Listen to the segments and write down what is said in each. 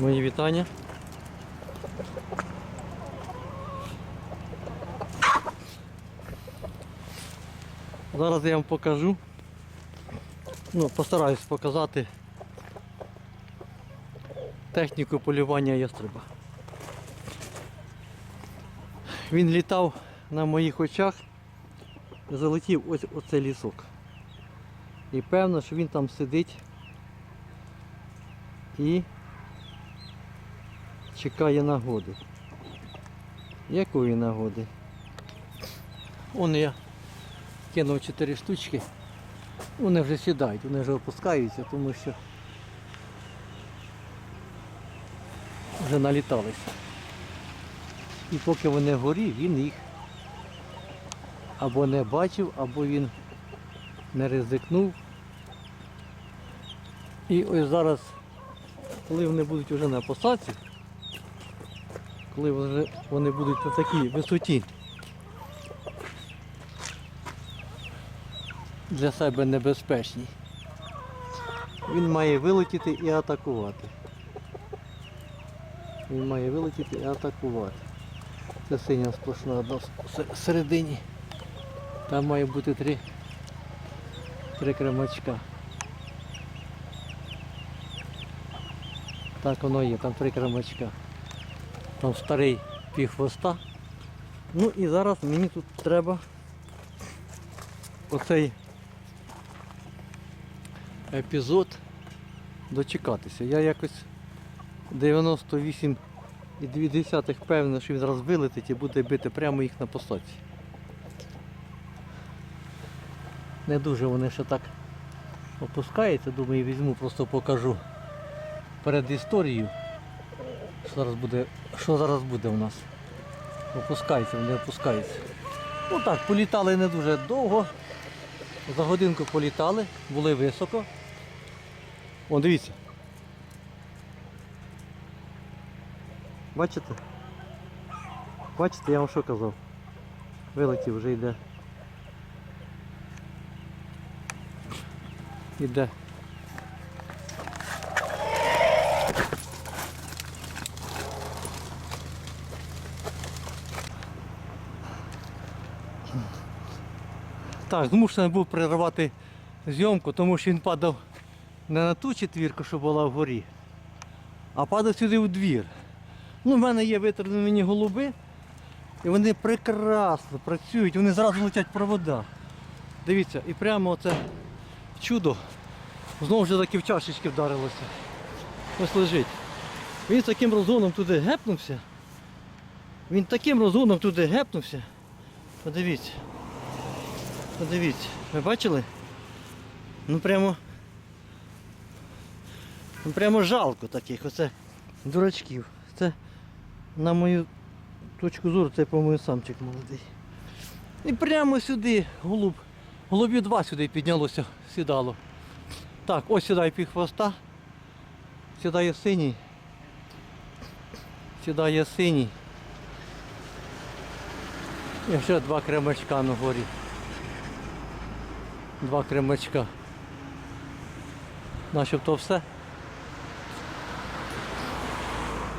Мої вітання. Зараз я вам покажу. Ну, постараюсь показати техніку полювання ястреба. Він літав на моїх очах, залетів ось оцей лісок. І певно, що він там сидить і чекає нагоди. Якої нагоди? Он я кинув 4 штучки. Вони вже сідають, вони вже опускаються, тому що вже наліталися. І поки вони вгорі, він їх або не бачив, або він не ризикнув. І ось зараз, коли вони будуть вже на посадці, коли вони будуть на такій висоті для себе небезпечній, він має вилетіти і атакувати. Він має вилетіти і атакувати. Це синя сплошна одна с- всередині. Там має бути три, три кремачка. Так воно є, там три кремачка. Там старий пів хвоста. Ну і зараз мені тут треба оцей епізод дочекатися. Я якось 98,2 певно, що він зараз вилетить і буде бити прямо їх на посадці. Не дуже вони ще так опускаються, думаю, візьму, просто покажу перед історією. Зараз буде, що зараз буде у нас? Опускаються, вони опускаються. Ну так, політали не дуже довго. За годинку політали, були високо. О, дивіться. Бачите? Бачите, я вам що казав? Вилетів вже йде. Іде. Так, змушений був перервати зйомку, тому що він падав не на ту четвірку, що була вгорі, а падав сюди у двір. Ну, в мене є витреновані голуби, і вони прекрасно працюють, вони зразу летять провода. Дивіться, і прямо оце чудо знову ж таки в чашечки вдарилося. Ось лежить. Він таким розгоном туди гепнувся. Він таким розгоном туди гепнувся. Подивіться. Подивіться, ви бачили? Ну прямо. Ну прямо жалко таких, оце дурачків. Це на мою точку зору, це, по-моєму, самчик молодий. І прямо сюди голуб. Голубів два сюди піднялося, сідало. Так, ось сідає пів хвоста. Сідає синій. Сідає синій. І ще два кремачка на горі. Два кремачка. Начебто все.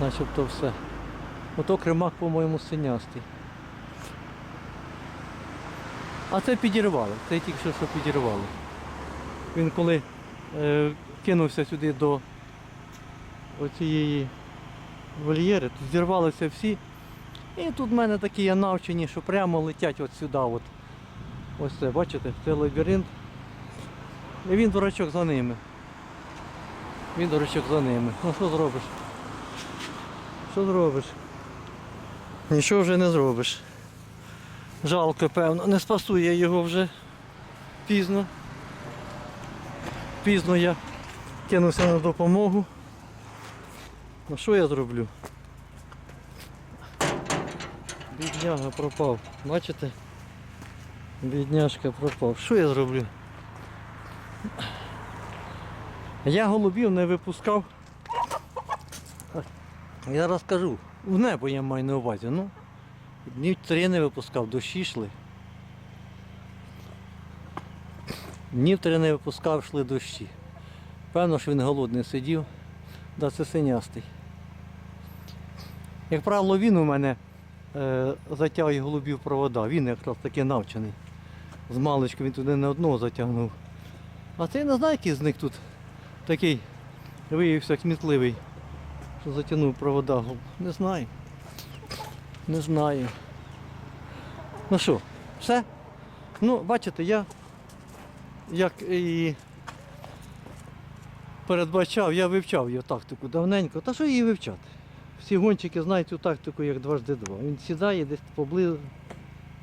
Начебто все. Ото кремак, по-моєму, синястий. А це підірвали. Це тільки що, підірвали. Він коли е, кинувся сюди до оцієї вольєри, тут зірвалися всі. І тут в мене такі є навчені, що прямо летять от сюди. От. Ось це, бачите, це лабіринт. І він дурачок за ними. Він дурачок за ними. Ну що зробиш? Що зробиш? Нічого вже не зробиш. Жалко, певно. Не спасу я його вже пізно. Пізно я кинувся на допомогу. Ну що я зроблю? Бідняга пропав. Бачите? Бідняшка пропав. Що я зроблю? Я голубів не випускав. Я розкажу. В небо я маю на увазі. Ну, днів три не випускав, дощі йшли. Днів три не випускав, йшли дощі. Певно, що він голодний сидів. Да, це синястий. Як правило, він у мене затягує голубів провода. Він якраз таки навчений. З маличку він туди не одного затягнув. А це не знаю, який з них тут такий виявився кмітливий, що затягнув провода. Не знаю. Не знаю. Ну що, все? Ну, бачите, я як і передбачав, я вивчав його тактику давненько. Та що її вивчати? Всі гонщики знають цю тактику як дважди два. Він сідає десь поблизу,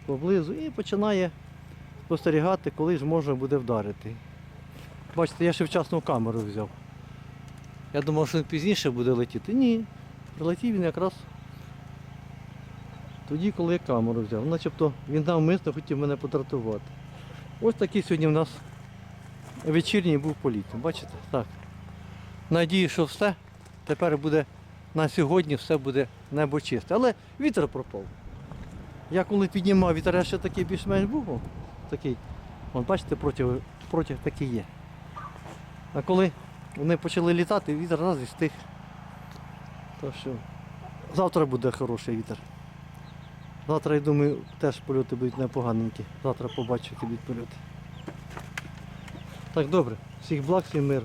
поблизу і починає спостерігати, коли ж можна буде вдарити. Бачите, я ще вчасну камеру взяв. Я думав, що він пізніше буде летіти. Ні. Прилетів він якраз тоді, коли я камеру взяв. Начебто він навмисно хотів мене подратувати. Ось такий сьогодні в нас вечірній був політ. Бачите? Так. Надію, що все. Тепер буде на сьогодні все буде небо чисте. Але вітер пропав. Я коли піднімав вітер, ще такий більш-менш був. Такий. Вон, бачите, протяг, протяг такий є. А коли вони почали літати, вітер раз і стих. Так що завтра буде хороший вітер. Завтра, я думаю, теж польоти будуть непоганенькі. Завтра побачу, які будуть польоти. Так, добре. Всіх благ, всім мир.